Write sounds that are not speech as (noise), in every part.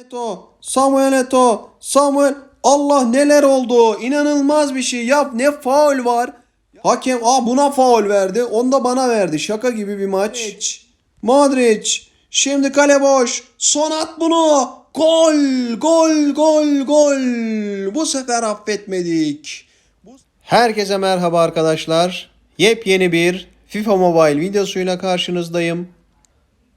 Eto, Samuel Eto, Samuel Allah neler oldu? İnanılmaz bir şey. Yap ne faul var? Hakem aa buna faul verdi. Onu da bana verdi. Şaka gibi bir maç. Modric. Şimdi kale boş. Son at bunu. Gol, gol, gol, gol. Bu sefer affetmedik. Herkese merhaba arkadaşlar. Yepyeni bir FIFA Mobile videosuyla karşınızdayım.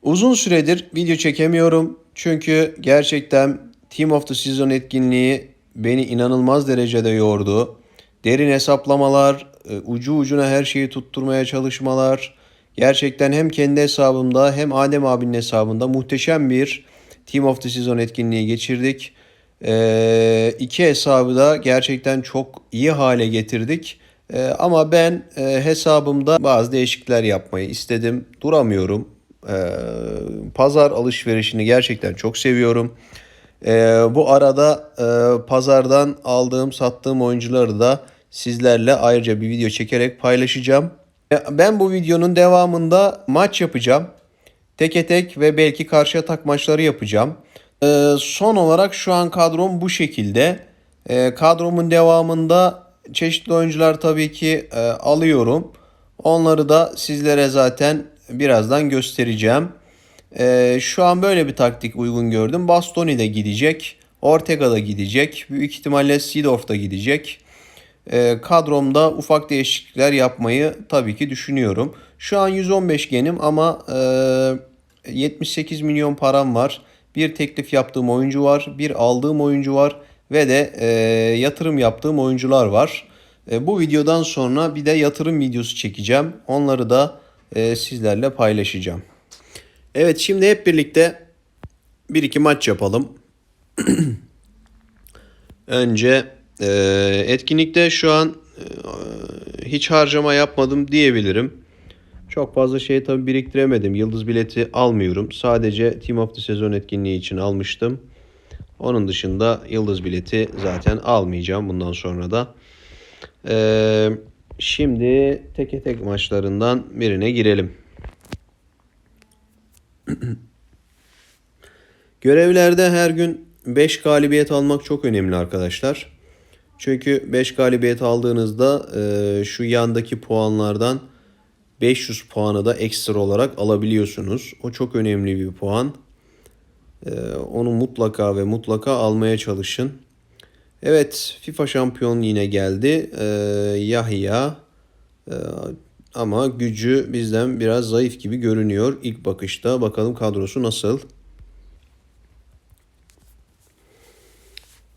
Uzun süredir video çekemiyorum. Çünkü gerçekten Team of the Season etkinliği beni inanılmaz derecede yordu. Derin hesaplamalar, e, ucu ucuna her şeyi tutturmaya çalışmalar. Gerçekten hem kendi hesabımda hem Adem abinin hesabında muhteşem bir Team of the Season etkinliği geçirdik. Ee, iki hesabı da gerçekten çok iyi hale getirdik. Ee, ama ben e, hesabımda bazı değişiklikler yapmayı istedim. Duramıyorum. Ee, pazar alışverişini gerçekten çok seviyorum. Ee, bu arada e, pazardan aldığım, sattığım oyuncuları da sizlerle ayrıca bir video çekerek paylaşacağım. E, Ben bu videonun devamında maç yapacağım. Teke tek ve belki karşı atak maçları yapacağım. Ee, son olarak şu an kadrom bu şekilde. Ee, kadromun devamında çeşitli oyuncular tabii ki e, alıyorum. Onları da sizlere zaten birazdan göstereceğim. Ee, şu an böyle bir taktik uygun gördüm. Bastoni de gidecek. Ortega da gidecek. Büyük ihtimalle Seedorf da gidecek. Ee, kadromda ufak değişiklikler yapmayı tabii ki düşünüyorum. Şu an 115 genim ama e, 78 milyon param var. Bir teklif yaptığım oyuncu var. Bir aldığım oyuncu var. Ve de e, yatırım yaptığım oyuncular var. E, bu videodan sonra bir de yatırım videosu çekeceğim. Onları da e, sizlerle paylaşacağım. Evet şimdi hep birlikte bir iki maç yapalım. (clears throat) Önce e, etkinlikte şu an e, hiç harcama yapmadım diyebilirim. Çok fazla şey tabii biriktiremedim. Yıldız bileti almıyorum. Sadece Team of the Sezon etkinliği için almıştım. Onun dışında yıldız bileti zaten almayacağım bundan sonra da. E, şimdi teke tek maçlarından birine girelim. (clears throat) Görevlerde her gün 5 galibiyet almak çok önemli arkadaşlar. Çünkü 5 galibiyet aldığınızda e, şu yandaki puanlardan 500 puanı da ekstra olarak alabiliyorsunuz. O çok önemli bir puan. E, onu mutlaka ve mutlaka almaya çalışın. Evet FIFA şampiyon yine geldi. E, Yahya e, ama gücü bizden biraz zayıf gibi görünüyor ilk bakışta. Bakalım kadrosu nasıl?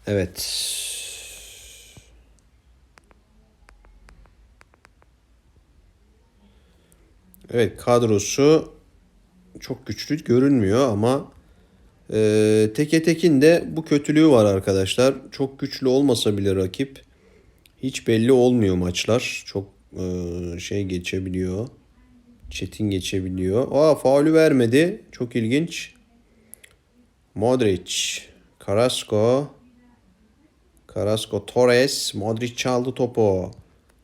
Evet. Evet kadrosu çok güçlü görünmüyor ama e, teke tekin de bu kötülüğü var arkadaşlar. Çok güçlü olmasa bile rakip hiç belli olmuyor maçlar. Çok e, şey geçebiliyor. Çetin geçebiliyor. Aa faulü vermedi. Çok ilginç. Modric, Carrasco, Carrasco, Torres, Modric çaldı topu.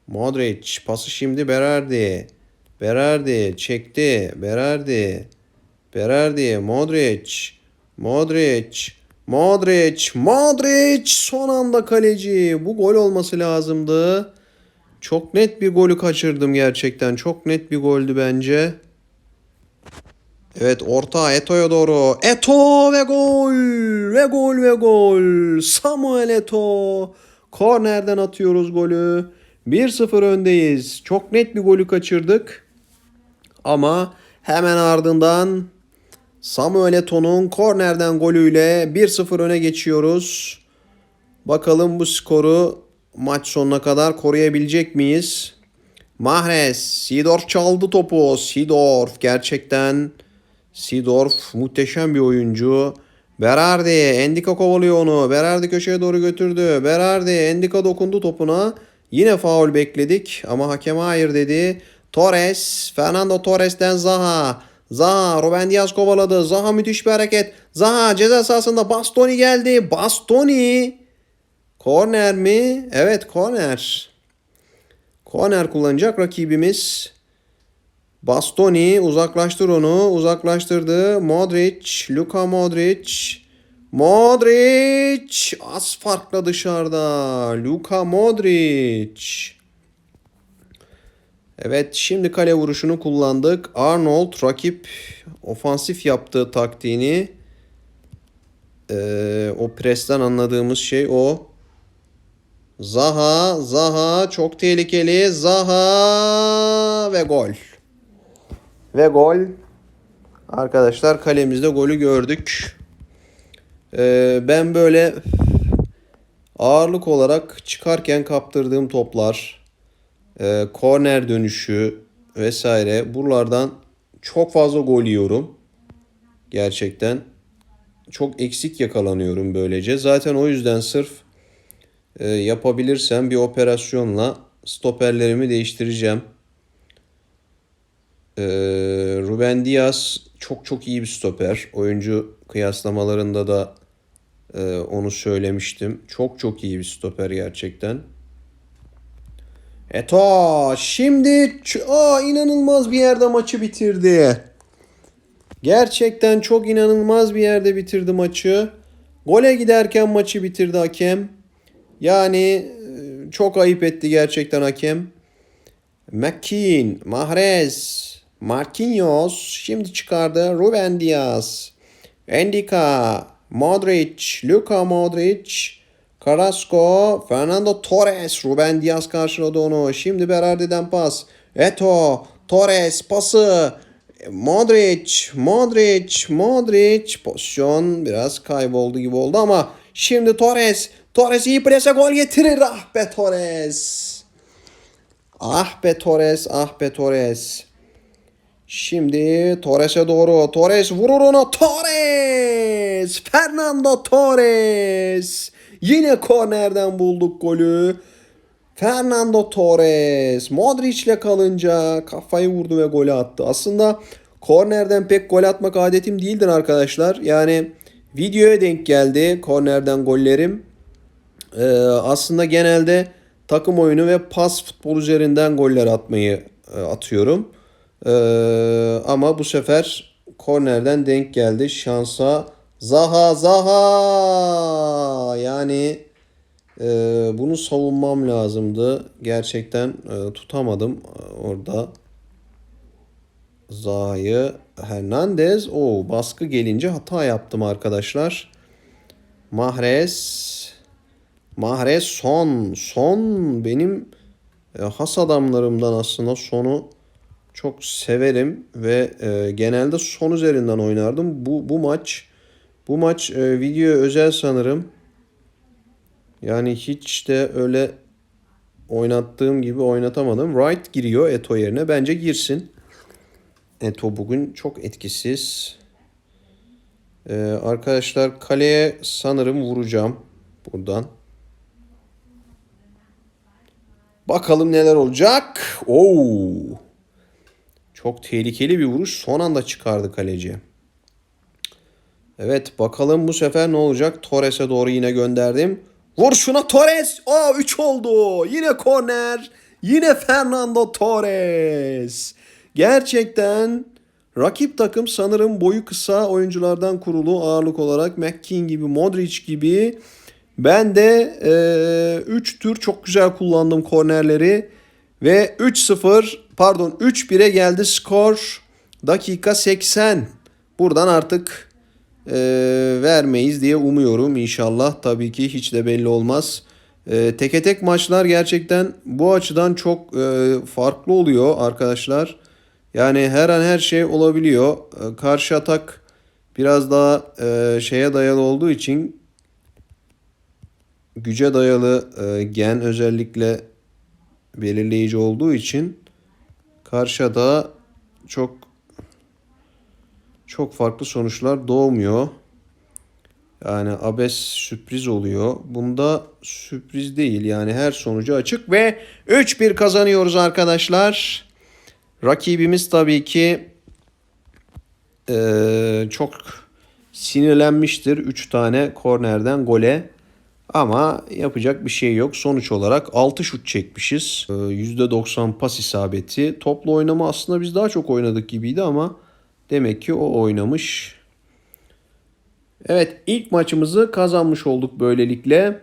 Modric pası şimdi Berardi. Berardi çekti. Berardi. Berardi, Modric. Modric. Modric. Modric son anda kaleci. Bu gol olması lazımdı. Çok net bir golü kaçırdım gerçekten. Çok net bir goldü bence. Evet orta Eto'ya doğru. Eto ve gol. Ve gol ve gol. Samuel Eto. Kornerden atıyoruz golü. 1-0 öndeyiz. Çok net bir golü kaçırdık. Ama hemen ardından Samuel Eto'nun kornerden golüyle 1-0 öne geçiyoruz. Bakalım bu skoru maç sonuna kadar koruyabilecek miyiz? Mahrez, Sidorf çaldı topu. Sidorf gerçekten Sidorf muhteşem bir oyuncu. Berardi, Endika kovalıyor onu. Berardi köşeye doğru götürdü. Berardi, Endika dokundu topuna. Yine faul bekledik ama hakem hayır dedi. Torres, Fernando Torres'ten Zaha. Zaha, Ruben Diaz kovaladı. Zaha müthiş bir hareket. Zaha ceza sahasında Bastoni geldi. Bastoni. Korner mi? Evet korner. Korner kullanacak rakibimiz. Bastoni uzaklaştır onu. Uzaklaştırdı. Modric. Luka Modric. Modric az farkla dışarıda. Luka Modric. Evet şimdi kale vuruşunu kullandık. Arnold rakip ofansif yaptığı taktiğini eee, o presten anladığımız şey o. Zaha, Zaha çok tehlikeli. Zaha ve gol. Ve gol. Arkadaşlar kalemizde golü gördük. Ee, ben böyle ağırlık olarak çıkarken kaptırdığım toplar, e, korner dönüşü vesaire buralardan çok fazla gol yiyorum. Gerçekten çok eksik yakalanıyorum böylece. Zaten o yüzden sırf e, yapabilirsem bir operasyonla stoperlerimi değiştireceğim. Ee, Ruben Diaz çok çok iyi bir stoper. Oyuncu kıyaslamalarında da e, onu söylemiştim. Çok çok iyi bir stoper gerçekten. Eto şimdi aa, inanılmaz bir yerde maçı bitirdi. Gerçekten çok inanılmaz bir yerde bitirdi maçı. Gole giderken maçı bitirdi hakem. Yani e, çok ayıp etti gerçekten hakem. McKean, Mahrez, Marquinhos şimdi çıkardı. Ruben Diaz, Endika, Modric, Luka Modric, Carrasco, Fernando Torres. Ruben Diaz karşıladı onu. Şimdi Berardi'den pas. Eto, Torres pası. Modric, Modric, Modric. Pozisyon biraz kayboldu gibi oldu ama şimdi Torres. Torres iyi prese gol getirir. Ah be Torres. Ah be Torres, ah be Torres. Şimdi Torres'e doğru. Torres vurur onu. Torres! Fernando Torres! Yine kornerden bulduk golü. Fernando Torres Modric'le kalınca kafayı vurdu ve golü attı. Aslında kornerden pek gol atmak adetim değildir arkadaşlar. Yani videoya denk geldi kornerden gollerim. Ee, aslında genelde takım oyunu ve pas futbol üzerinden goller atmayı e, atıyorum. Ee, ama bu sefer kornerden denk geldi şansa. Zaha Zaha yani e, bunu savunmam lazımdı. Gerçekten e, tutamadım e, orada. Zaha'yı Hernandez o baskı gelince hata yaptım arkadaşlar. Mahrez Mahrez son son benim e, has adamlarımdan aslında sonu çok severim ve e, genelde son üzerinden oynardım. Bu bu maç bu maç e, video özel sanırım. Yani hiç de öyle oynattığım gibi oynatamadım. Wright giriyor Eto yerine. Bence girsin. Eto bugün çok etkisiz. Ee, arkadaşlar kaleye sanırım vuracağım buradan. Bakalım neler olacak. Oo. Çok tehlikeli bir vuruş. Son anda çıkardı kaleci. Evet bakalım bu sefer ne olacak? Torres'e doğru yine gönderdim. Vur şuna Torres. Aa 3 oldu. Yine korner. Yine Fernando Torres. Gerçekten rakip takım sanırım boyu kısa oyunculardan kurulu ağırlık olarak McKean gibi, Modric gibi. Ben de 3 tür çok güzel kullandım kornerleri ve 3-0 pardon 3-1'e geldi skor. Dakika 80. Buradan artık e, vermeyiz diye umuyorum inşallah. Tabii ki hiç de belli olmaz. E, teke tek maçlar gerçekten bu açıdan çok e, farklı oluyor arkadaşlar. Yani her an her şey olabiliyor. E, karşı atak biraz daha e, şeye dayalı olduğu için güce dayalı e, gen özellikle belirleyici olduğu için karşıda çok çok farklı sonuçlar doğmuyor. Yani abes sürpriz oluyor. Bunda sürpriz değil. Yani her sonucu açık ve 3-1 kazanıyoruz arkadaşlar. Rakibimiz tabii ki eee, çok sinirlenmiştir 3 tane kornerden gole. Ama yapacak bir şey yok. Sonuç olarak 6 şut çekmişiz. Ee, %90 pas isabeti. Toplu oynama aslında biz daha çok oynadık gibiydi ama demek ki o oynamış. Evet ilk maçımızı kazanmış olduk böylelikle.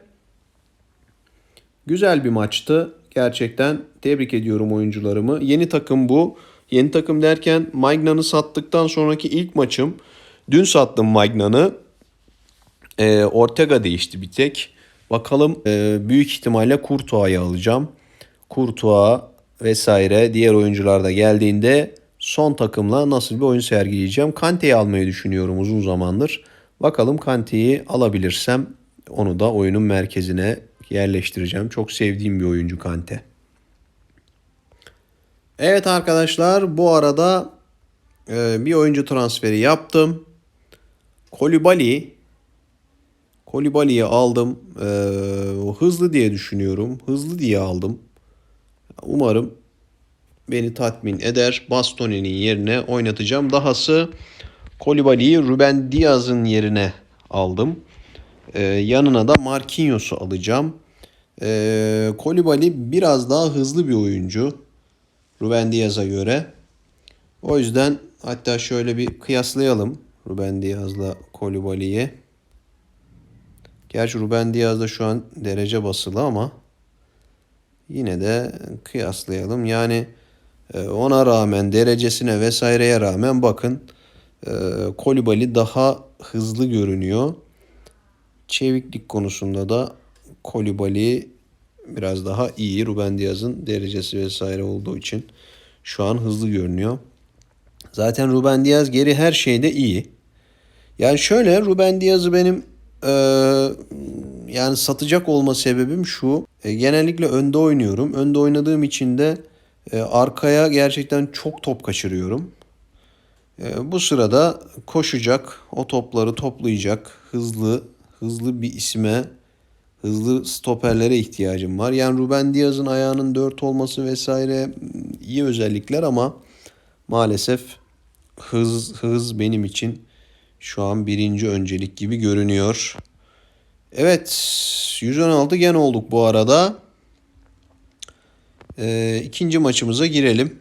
Güzel bir maçtı. Gerçekten tebrik ediyorum oyuncularımı. Yeni takım bu. Yeni takım derken Magnan'ı sattıktan sonraki ilk maçım. Dün sattım Magnan'ı. Ee, Ortega değişti bir tek. Bakalım e, büyük ihtimalle Kurtuğa'yı alacağım. Kurtuğa vesaire diğer oyuncular da geldiğinde son takımla nasıl bir oyun sergileyeceğim. Kante'yi almayı düşünüyorum uzun zamandır. Bakalım Kante'yi alabilirsem onu da oyunun merkezine yerleştireceğim. Çok sevdiğim bir oyuncu Kante. Evet arkadaşlar bu arada e, bir oyuncu transferi yaptım. Kolibali Kolibali'yi aldım. Ee, hızlı diye düşünüyorum. Hızlı diye aldım. Umarım beni tatmin eder. Bastoni'nin yerine oynatacağım. Dahası Kolibali'yi Ruben Diaz'ın yerine aldım. Ee, yanına da Marquinhos'u alacağım. Ee, Kolibali biraz daha hızlı bir oyuncu. Ruben Diaz'a göre. O yüzden hatta şöyle bir kıyaslayalım Ruben Diaz'la Kolibali'yi. Gerçi Ruben Diaz da şu an derece basılı ama yine de kıyaslayalım. Yani ona rağmen derecesine vesaireye rağmen bakın e, Kolibali daha hızlı görünüyor. Çeviklik konusunda da Kolibali biraz daha iyi. Ruben Diaz'ın derecesi vesaire olduğu için şu an hızlı görünüyor. Zaten Ruben Diaz geri her şeyde iyi. Yani şöyle Ruben Diaz'ı benim ee, yani satacak olma sebebim şu. E, genellikle önde oynuyorum. Önde oynadığım için de e, arkaya gerçekten çok top kaçırıyorum. E, bu sırada koşacak, o topları toplayacak, hızlı, hızlı bir isme, hızlı stoperlere ihtiyacım var. Yani Ruben Diaz'ın ayağının 4 olması vesaire iyi özellikler ama maalesef hız hız benim için şu an birinci öncelik gibi görünüyor. Evet 116 gen olduk bu arada. Ee, ikinci maçımıza girelim.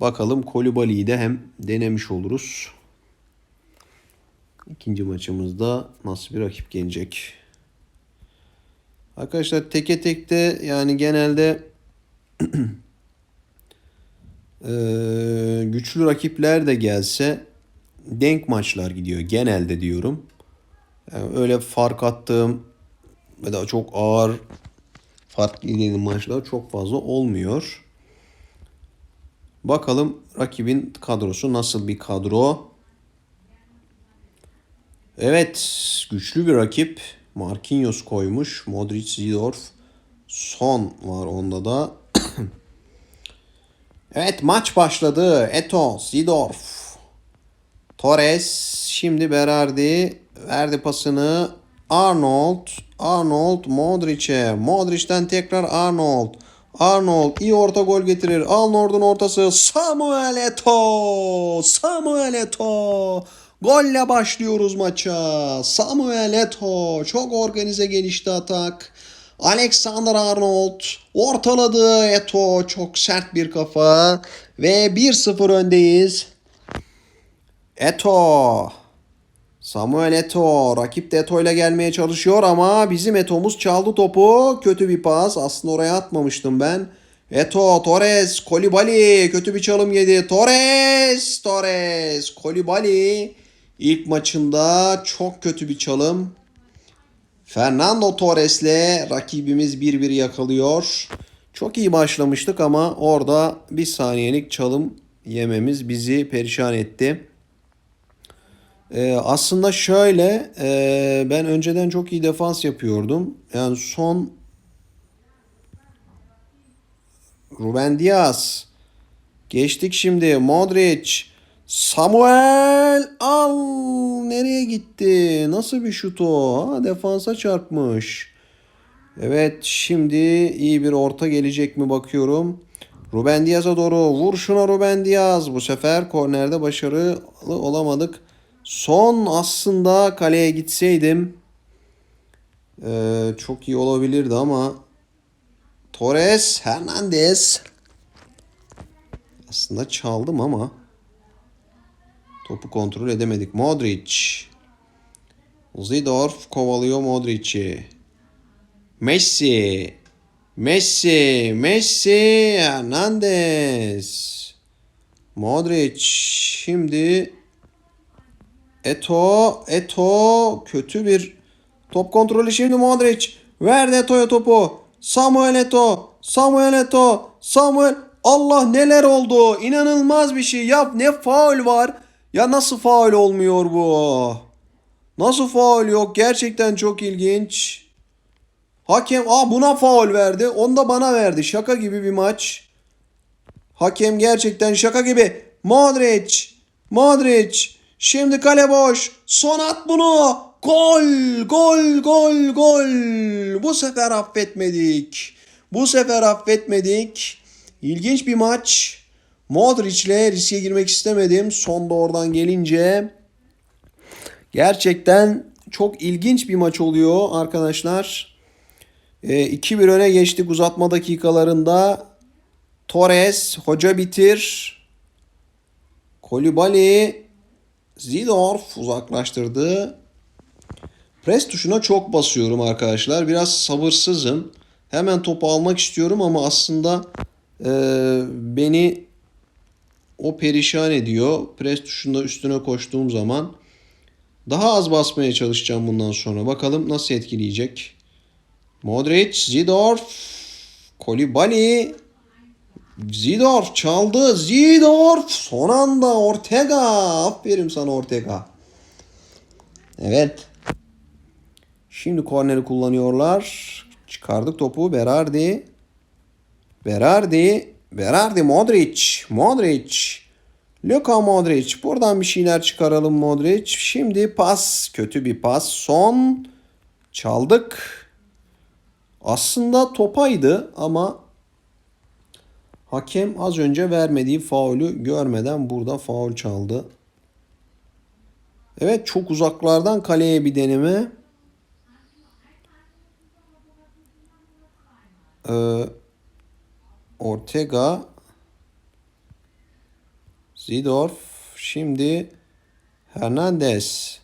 Bakalım Kolibali'yi de hem denemiş oluruz. İkinci maçımızda nasıl bir rakip gelecek? Arkadaşlar teke tekte yani genelde (clears throat) ee, güçlü rakipler de gelse denk maçlar gidiyor genelde diyorum. Yani öyle fark attığım ve da çok ağır fark yediğim maçlar çok fazla olmuyor. Bakalım rakibin kadrosu nasıl bir kadro? Evet, güçlü bir rakip. Marquinhos koymuş. Modric, Zidorf. Son var onda da. (clears throat) evet maç başladı. Eto, Zidorf. Torres şimdi Berardi verdi pasını Arnold Arnold Modric'e Modric'ten tekrar Arnold Arnold iyi orta gol getirir. Arnold'un ortası Samuel Eto. Samuel Eto. Golle başlıyoruz maça. Samuel Eto çok organize gelişti atak. Alexander Arnold ortaladı. Eto çok sert bir kafa ve 1-0 öndeyiz. Eto. Samuel Eto. Rakip de Eto ile gelmeye çalışıyor ama bizim Eto'muz çaldı topu. Kötü bir pas. Aslında oraya atmamıştım ben. Eto, Torres, Kolibali. Kötü bir çalım yedi. Torres, Torres, Kolibali. İlk maçında çok kötü bir çalım. Fernando Torres'le rakibimiz 1-1 yakalıyor. Çok iyi başlamıştık ama orada bir saniyelik çalım yememiz bizi perişan etti. Ee, aslında şöyle e, ben önceden çok iyi defans yapıyordum. Yani son Ruben Diaz geçtik şimdi Modric Samuel al nereye gitti? Nasıl bir şut o? Ha, defansa çarpmış. Evet şimdi iyi bir orta gelecek mi bakıyorum. Ruben Diaz'a doğru vur şuna Ruben Diaz. Bu sefer kornerde başarılı olamadık. Son aslında kaleye gitseydim e, çok iyi olabilirdi ama Torres Hernandez aslında çaldım ama topu kontrol edemedik. Modric Zidorf kovalıyor Modric'i. Messi. Messi. Messi. Hernandez. Modric. Şimdi Eto. Eto. Kötü bir top kontrolü şimdi Modric. Verdi Eto'ya topu. Samuel Eto. Samuel Eto. Samuel. Allah neler oldu. İnanılmaz bir şey. Yap ne faul var. Ya nasıl faul olmuyor bu? Nasıl faul yok? Gerçekten çok ilginç. Hakem aa buna faul verdi. Onu da bana verdi. Şaka gibi bir maç. Hakem gerçekten şaka gibi. Modric. Modric. Şimdi kale boş. Son at bunu. Gol. Gol. Gol. Gol. Bu sefer affetmedik. Bu sefer affetmedik. İlginç bir maç. Modric'le riske girmek istemedim. Son da oradan gelince Gerçekten çok ilginç bir maç oluyor arkadaşlar. E, 2-1 öne geçtik uzatma dakikalarında. Torres, hoca bitir. Kolibali, Zidorf uzaklaştırdı. Pres tuşuna çok basıyorum arkadaşlar. Biraz sabırsızım. Hemen topu almak istiyorum ama aslında e, beni o perişan ediyor. Pres tuşunda üstüne koştuğum zaman. Daha az basmaya çalışacağım bundan sonra. Bakalım nasıl etkileyecek. Modric, Zidorf, Kolibali, Zidorf çaldı. Zidorf son anda Ortega. Aferin sana Ortega. Evet. Şimdi korneri kullanıyorlar. Çıkardık topu. Berardi. Berardi. Berardi Modric. Modric. Luka Modric. Buradan bir şeyler çıkaralım Modric. Şimdi pas. Kötü bir pas. Son. Çaldık. Aslında topaydı ama hakem az önce vermediği faulü görmeden burada faul çaldı. Evet çok uzaklardan kaleye bir deneme. Ee, Ortega Zidorf şimdi Hernandez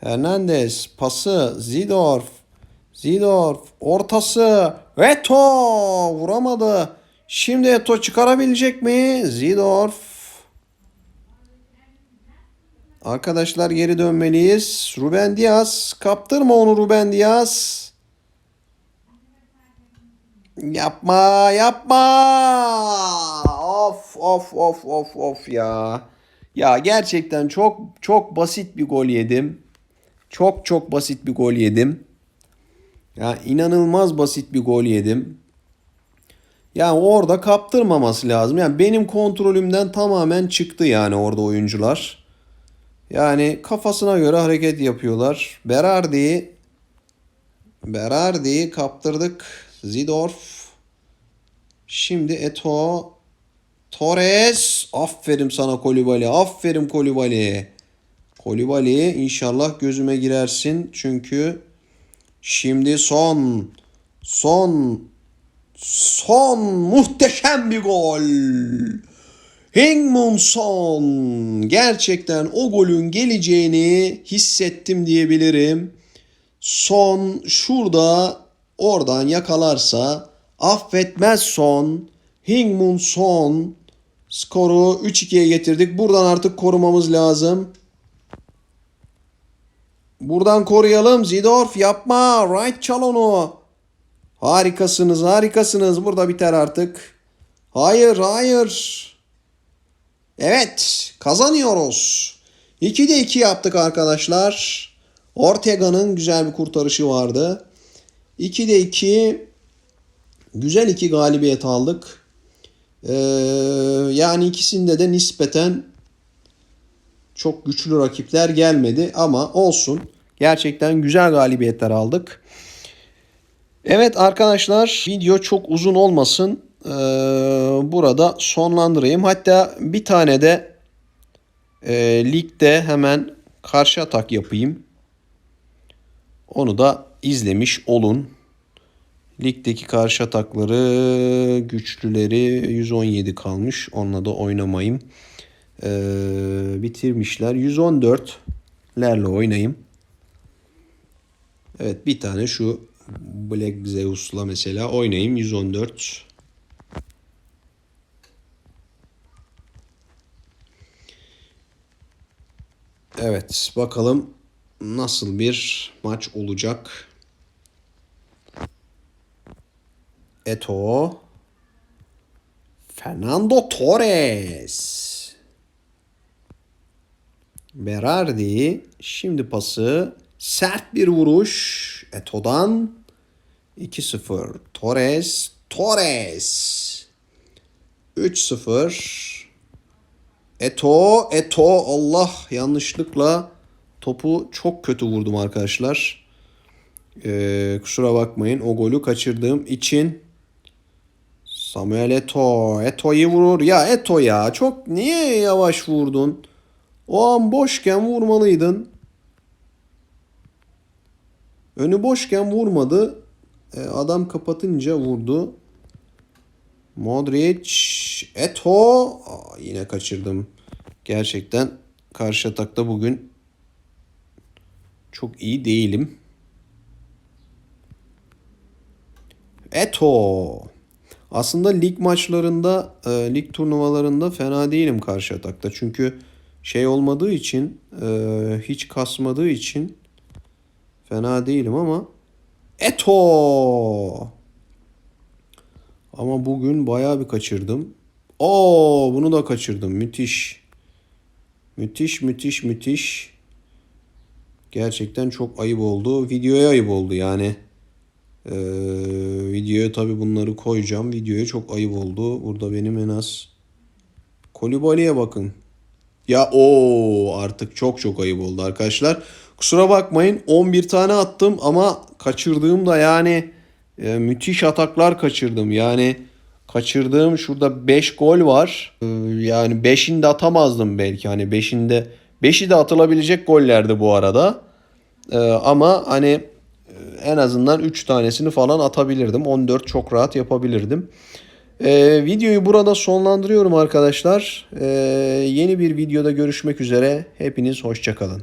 Hernandez pası Zidorf Zidorf ortası Eto vuramadı. Şimdi Eto çıkarabilecek mi? Zidorf Arkadaşlar geri dönmeliyiz. Ruben Diaz kaptırma onu Ruben Diaz. Yapma yapma. Of of of of of ya. Ya gerçekten çok çok basit bir gol yedim. Çok çok basit bir gol yedim. Ya inanılmaz basit bir gol yedim. Yani orada kaptırmaması lazım. Yani benim kontrolümden tamamen çıktı yani orada oyuncular. Yani kafasına göre hareket yapıyorlar. Berardi Berardi kaptırdık. Zidorf. Şimdi Eto. Torres. Aferin sana Kolibali. Aferin Kolibali. Kolibali inşallah gözüme girersin. Çünkü şimdi son. Son. Son muhteşem bir gol. Hengmun Son. Gerçekten o golün geleceğini hissettim diyebilirim. Son şurada oradan yakalarsa affetmez Son. Hingmun Son. Skoru 3-2'ye getirdik. Buradan artık korumamız lazım. Buradan koruyalım. Zidorf yapma. Right çal onu. Harikasınız harikasınız. Burada biter artık. Hayır hayır. Evet kazanıyoruz. 2'de 2 yaptık arkadaşlar. Ortega'nın güzel bir kurtarışı vardı. 2'de 2 güzel iki galibiyet aldık. Ee, yani ikisinde de nispeten çok güçlü rakipler gelmedi ama olsun. Gerçekten güzel galibiyetler aldık. Evet arkadaşlar video çok uzun olmasın. Ee, burada sonlandırayım. Hatta bir tane de e, ligde hemen karşı atak yapayım. Onu da izlemiş olun. Ligdeki karşı atakları güçlüleri 117 kalmış. Onunla da oynamayayım. Ee, bitirmişler. 114'lerle oynayayım. Evet bir tane şu Black Zeus'la mesela oynayayım 114. Evet bakalım nasıl bir maç olacak. Eto. Fernando Torres. Berardi. Şimdi pası. Sert bir vuruş. Eto'dan. 2-0. Torres. Torres. 3-0. Eto. Eto. Allah yanlışlıkla topu çok kötü vurdum arkadaşlar. Ee, kusura bakmayın. O golü kaçırdığım için Samuel Eto. Eto'yu vurur. Ya Eto ya. Çok niye yavaş vurdun? O an boşken vurmalıydın. Önü boşken vurmadı. E, adam kapatınca vurdu. Modric. Eto. Aa, yine kaçırdım. Gerçekten karşı atakta bugün çok iyi değilim. Eto. Aslında lig maçlarında, e, lig turnuvalarında fena değilim karşı atakta. Çünkü şey olmadığı için, e, hiç kasmadığı için fena değilim ama Eto. Ama bugün bayağı bir kaçırdım. Oo, bunu da kaçırdım. Müthiş. Müthiş, müthiş, müthiş. Gerçekten çok ayıp oldu. Videoya ayıp oldu yani. Ee, videoya tabi bunları koyacağım. Videoya çok ayıp oldu. Burada benim en az Kolibali'ye bakın. Ya o artık çok çok ayıp oldu arkadaşlar. Kusura bakmayın 11 tane attım ama kaçırdığım da yani e, müthiş ataklar kaçırdım. Yani kaçırdığım şurada 5 gol var. Ee, yani 5'ini de atamazdım belki. Hani 5'inde 5'i de atılabilecek gollerdi bu arada. Ee, ama hani e, en azından 3 tanesini falan atabilirdim. 14 çok rahat yapabilirdim. Ee, videoyu burada sonlandırıyorum arkadaşlar. Ee, yeni bir videoda görüşmek üzere. Hepiniz hoşçakalın.